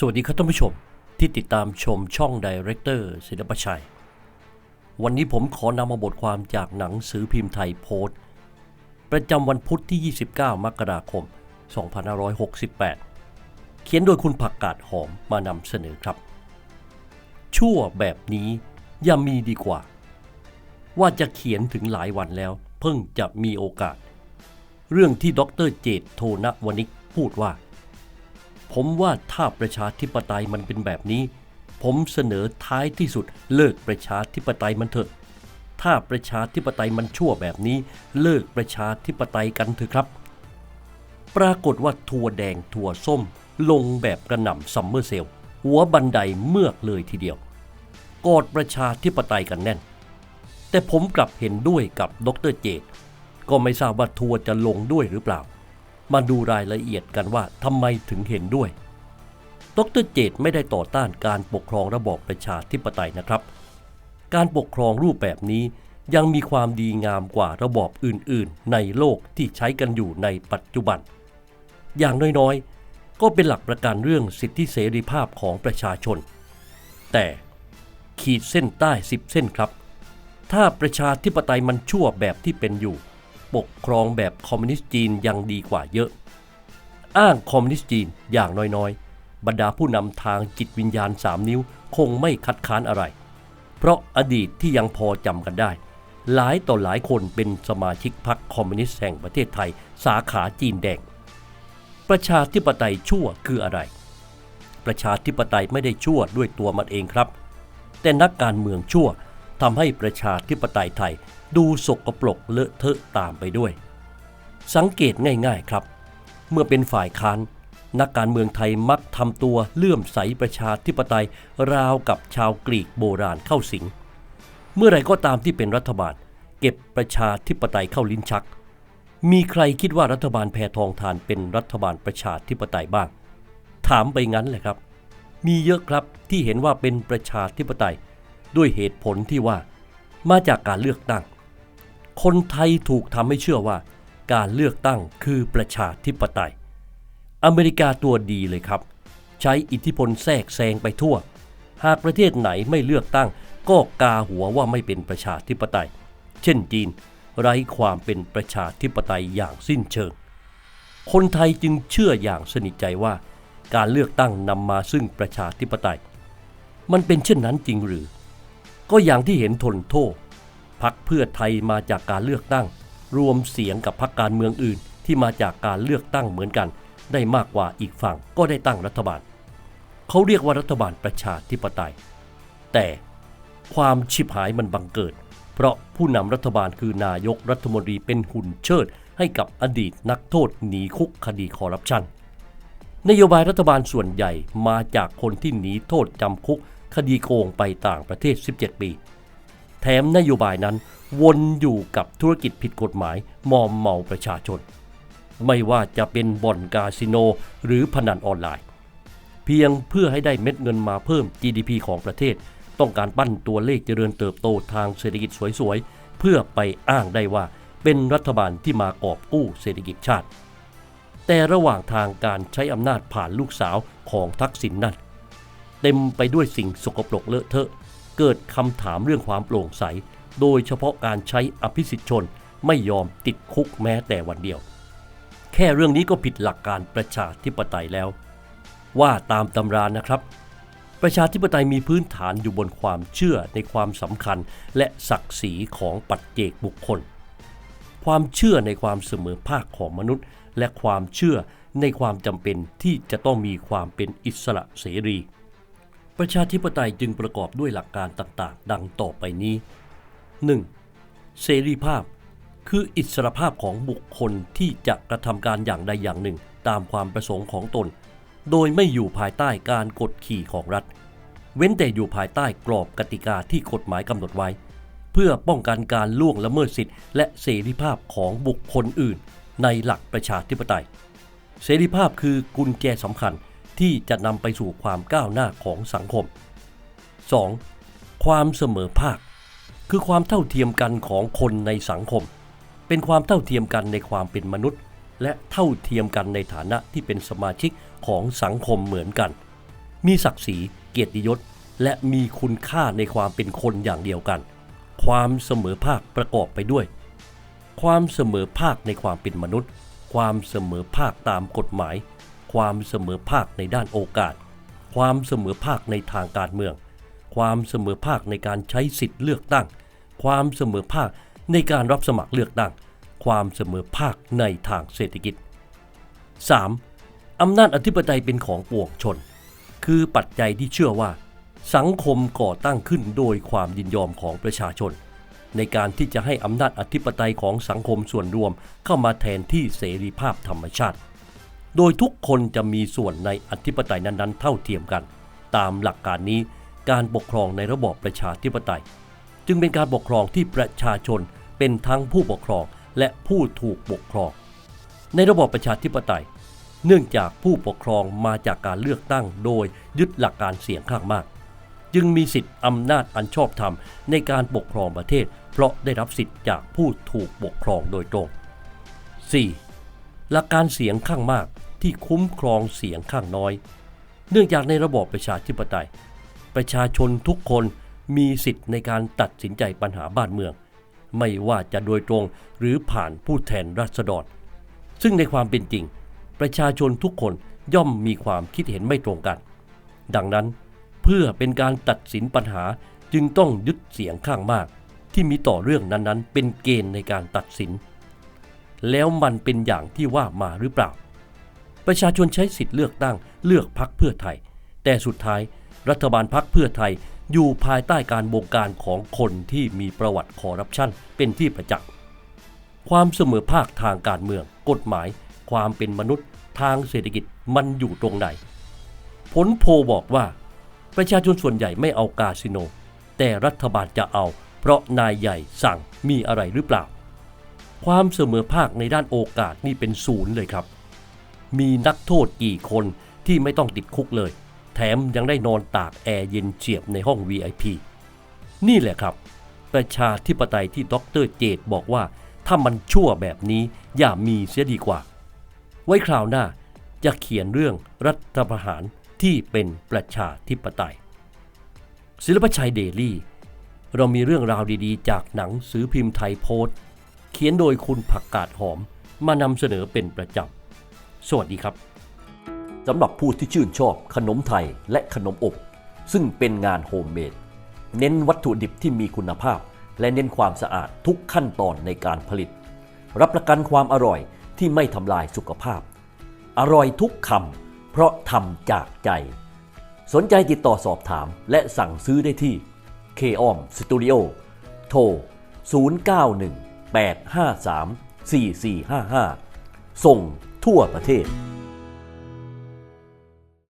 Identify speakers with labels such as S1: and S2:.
S1: สวัสดีครับท่านผู้ชมที่ติดตามชมช่องไดเรคเตอร์ศิลปชัย วันนี้ผมขอนำมาบทความจากหนังสือพิมพ์ไทยโพสต์ ประจำวันพุธที่ 29 มกราคม 2568 เขียนโดยคุณผักกาดหอมมานำเสนอครับ ชั่วแบบนี้อย่ามีดีกว่า ว่าจะเขียนถึงหลายวันแล้ว เพิ่งจะมีโอกาส เรื่องที่ดรเจตโทนวนิกพูดว่า ผมว่าถ้าประชาธิปไตยมันเป็นแบบนี้ ผมเสนอท้ายที่สุดเลิกประชาธิปไตยมันเถอะ ถ้าประชาธิปไตยมันชั่วแบบนี้ เลิกประชาธิปไตยกันเถอะครับ ปรากฏว่าทัวแดงทัวส้ม ลงแบบกระหน่ำซัมเมอร์เซลล์หัวบันไดเมือกเลยทีเดียว กอดประชาธิปไตยกันแน่น แต่ผมกลับเห็นด้วยกับดรเจตก็ไม่ทราบว่าทัวร์จะลงด้วยหรือเปล่า มาดูรายละเอียดกันว่าทำไมถึงเห็นด้วย ดรเจตไม่ได้ต่อต้านการปกครองระบอบประชาธิปไตยนะครับ การปกครองรูปแบบนี้ยังมีความดีงามกว่าระบอบอื่น ๆ ในโลกที่ใช้กันอยู่ในปัจจุบัน อย่างน้อยๆ ก็เป็นหลักประกันเรื่องสิทธิเสรีภาพของประชาชน แต่ขีดเส้นใต้สิบเส้นครับ ถ้าประชาธิปไตยมันชั่วแบบที่เป็นอยู่ ปกครองแบบคอมมิวนิสต์จีนยังดีกว่าเยอะ อ้างคอมมิวนิสต์จีนอย่างน้อยๆ บรรดาผู้นำทางจิตวิญญาณ3นิ้วคงไม่คัดค้านอะไร เพราะอดีตที่ยังพอจำกันได้ หลายต่อหลายคนเป็นสมาชิกพรรคคอมมิวนิสต์แห่งประเทศไทย สาขาจีนแดง ประชาธิปไตยชั่วคืออะไร ประชาธิปไตยไม่ได้ชั่วด้วยตัวมันเองครับ แต่นักการเมืองชั่ว ทำให้ประชาธิปไตยไทยดูสกปรกเลอะเทอะตามไปด้วย สังเกตง่ายๆครับ เมื่อเป็นฝ่ายค้าน นักการเมืองไทยมักทำตัวเลื่อมใสประชาธิปไตยราวกับชาวกรีกโบราณเข้าสิง เมื่อไรก็ตามที่เป็นรัฐบาล เก็บประชาธิปไตยเข้าลิ้นชัก มีใครคิดว่ารัฐบาลแพทองทานเป็นรัฐบาลประชาธิปไตยบ้าง ถามไปงั้นแหละครับ มีเยอะครับที่เห็นว่าเป็นประชาธิปไตย ด้วยเหตุผลที่ว่า มาจากการเลือกตั้ง คนไทยถูกทำให้เชื่อว่า การเลือกตั้งคือประชาธิปไตย อเมริกาตัวดีเลยครับ ใช้อิทธิพลแทรกแซงไปทั่ว หากประเทศไหนไม่เลือกตั้ง ก็กาหัวว่าไม่เป็นประชาธิปไตย เช่นจีน ไร้ความเป็นประชาธิปไตยอย่างสิ้นเชิง คนไทยจึงเชื่ออย่างสนิทใจว่า การเลือกตั้งนำมาซึ่งประชาธิปไตย มันเป็นเช่นนั้นจริงหรือ ก็อย่างที่เห็นทนโทษพักเพื่อไทยมาจากการเลือกตั้ง รวมเสียงกับพรรคการเมืองอื่นที่มาจากการเลือกตั้งเหมือนกัน ได้มากกว่าอีกฝั่งก็ได้ตั้งรัฐบาล เขาเรียกว่ารัฐบาลประชาธิปไตย แต่ความชิบหายมันบังเกิด เพราะผู้นำรัฐบาลคือนายกรัฐมนตรีเป็นหุ่นเชิด ให้กับอดีตนักโทษหนีคุกคดีคอร์รัปชันนโยบายรัฐบาลส่วนใหญ่มาจากคนที่หนีโทษจำคุก คดีโกงไปต่างประเทศ 17 ปี แถมนโยบายนั้นวนอยู่กับธุรกิจผิดกฎหมายมอมเมาประชาชน ไม่ว่าจะเป็นบ่อนคาสิโนหรือพนันออนไลน์ เพียงเพื่อให้ได้เม็ดเงินมาเพิ่ม GDP ของประเทศ ต้องการปั้นตัวเลขเจริญเติบโตทางเศรษฐกิจสวยๆ เพื่อไปอ้างได้ว่าเป็นรัฐบาลที่มากอบกู้เศรษฐกิจชาติ แต่ระหว่างทางการใช้อำนาจผ่านลูกสาวของทักษิณนนั้น เต็มไปด้วยสิ่งสกปรกเลอะเทอะ เกิดคำถามเรื่องความโปร่งใส โดยเฉพาะการใช้อภิสิทธิชนไม่ยอมติดคุกแม้แต่วันเดียว แค่เรื่องนี้ก็ผิดหลักการประชาธิปไตยแล้ว ว่าตามตำรานะครับ ประชาธิปไตยมีพื้นฐานอยู่บนความเชื่อในความสำคัญและศักดิ์ศรีของปัจเจกบุคคล ความเชื่อในความเสมอภาคของมนุษย์ และความเชื่อในความจำเป็นที่จะต้องมีความเป็นอิสระเสรี ประชาธิปไตยจึงประกอบด้วยหลักการต่างๆ ดังต่อไปนี้ 1. เสรีภาพ คืออิสรภาพของบุคคลที่จะกระทำการอย่างใดอย่างหนึ่ง ตามความประสงค์ของตน โดยไม่อยู่ภายใต้การกดขี่ของรัฐ เว้นแต่อยู่ภายใต้กรอบกติกาที่กฎหมายกำหนดไว้ เพื่อป้องกันการล่วงละเมิดสิทธิและเสรีภาพของบุคคลอื่น ในหลักประชาธิปไตย เสรีภาพคือกุญแจสำคัญ ที่จะนำไปสู่ความก้าวหน้าของสังคม 2. ความเสมอภาค คือความเท่าเทียมกันของคนในสังคม เป็นความเท่าเทียมกันในความเป็นมนุษย์ และเท่าเทียมกันในฐานะที่เป็นสมาชิกของสังคมเหมือนกัน มีศักดิ์ศรีเกียรติยศ และมีคุณค่าในความเป็นคนอย่างเดียวกัน ความเสมอภาคประกอบไปด้วย ความเสมอภาคในความเป็นมนุษย์ ความเสมอภาคตามกฎหมาย ความเสมอภาคในด้านโอกาส ความเสมอภาคในทางการเมือง ความเสมอภาคในการใช้สิทธิ์เลือกตั้ง ความเสมอภาคในการรับสมัครเลือกตั้ง ความเสมอภาคในทางเศรษฐกิจ 3. อำนาจอธิปไตยเป็นของปวงชน คือปัจจัยที่เชื่อว่า สังคมก่อตั้งขึ้นโดยความยินยอมของประชาชน ในการที่จะให้อำนาจอธิปไตยของสังคมส่วนรวมเข้ามาแทนที่เสรีภาพธรรมชาติ โดยทุกคนจะมีส่วนในอธิปไตยนั้นๆ เท่าเทียมกัน ตามหลักการนี้การปกครองในระบอบประชาธิปไตย จึงเป็นการปกครองที่ประชาชนเป็นทั้งผู้ปกครองและผู้ถูกปกครอง ในระบอบประชาธิปไตย เนื่องจากผู้ปกครองมาจากการเลือกตั้งโดยยึดหลักการเสียงข้างมาก จึงมีสิทธิอำนาจอันชอบธรรมในการปกครองประเทศ เพราะได้รับสิทธิ์จากผู้ถูกปกครองโดยตรง 4. หลักการเสียงข้างมาก ที่คุ้มครองเสียงข้างน้อย เนื่องจากในระบอบประชาธิปไตย ประชาชนทุกคนมีสิทธิ์ในการตัดสินใจปัญหาบ้านเมือง ไม่ว่าจะโดยตรงหรือผ่านผู้แทนราษฎร ซึ่งในความเป็นจริง ประชาชนทุกคนย่อมมีความคิดเห็นไม่ตรงกัน ดังนั้นเพื่อเป็นการตัดสินปัญหาจึงต้องยึดเสียงข้างมาก ที่มีต่อเรื่องนั้นๆ เป็นเกณฑ์ในการตัดสิน แล้วมันเป็นอย่างที่ว่ามาหรือเปล่า ประชาชนใช้สิทธิ์เลือกตั้งเลือกพักเพื่อไทย แต่สุดท้ายรัฐบาลพักเพื่อไทยอยู่ภายใต้การบงการของคนที่มีประวัติคอร์รัปชันเป็นที่ประจักษ์ ความเสมอภาคทางการเมือง กฎหมาย ความเป็นมนุษย์ ทางเศรษฐกิจมันอยู่ตรงไหน ผลโพลบอกว่า ประชาชนส่วนใหญ่ไม่เอากาสิโน แต่รัฐบาลจะเอา เพราะนายใหญ่สั่งมีอะไรหรือเปล่า ความเสมอภาคในด้านโอกาสนี่เป็นศูนย์เลยครับ มีนักโทษกี่คนที่ไม่ต้องติดคุกเลย แถมยังได้นอนตากแอร์เย็นเฉียบในห้อง VIP นี่แหละครับ ประชาธิปไตยที่ดรเจตบอกว่า ถ้ามันชั่วแบบนี้อย่ามีเสียดีกว่า ไว้คราวหน้าจะเขียนเรื่องรัฐประหารที่เป็นประชาธิปไตย ศิลปชัยเดลี่ เรามีเรื่องราวดีๆ จากหนังสือพิมพ์ไทยโพสต์ เขียนโดยคุณผักกาดหอมมานำเสนอเป็นประจำ สวัสดีครับสำหรับผู้ที่ชื่นชอบขนมไทยและขนมอบ ซึ่งเป็นงานโฮมเมดเน้นวัตถุดิบที่มีคุณภาพ และเน้นความสะอาดทุกขั้นตอนในการผลิต รับประกันความอร่อยที่ไม่ทำลายสุขภาพ อร่อยทุกคำเพราะทำจากใจ สนใจติดต่อสอบถามและสั่งซื้อได้ที่ k o m Studio โทร 091 853 4455 ส่ง ทั่วประเทศ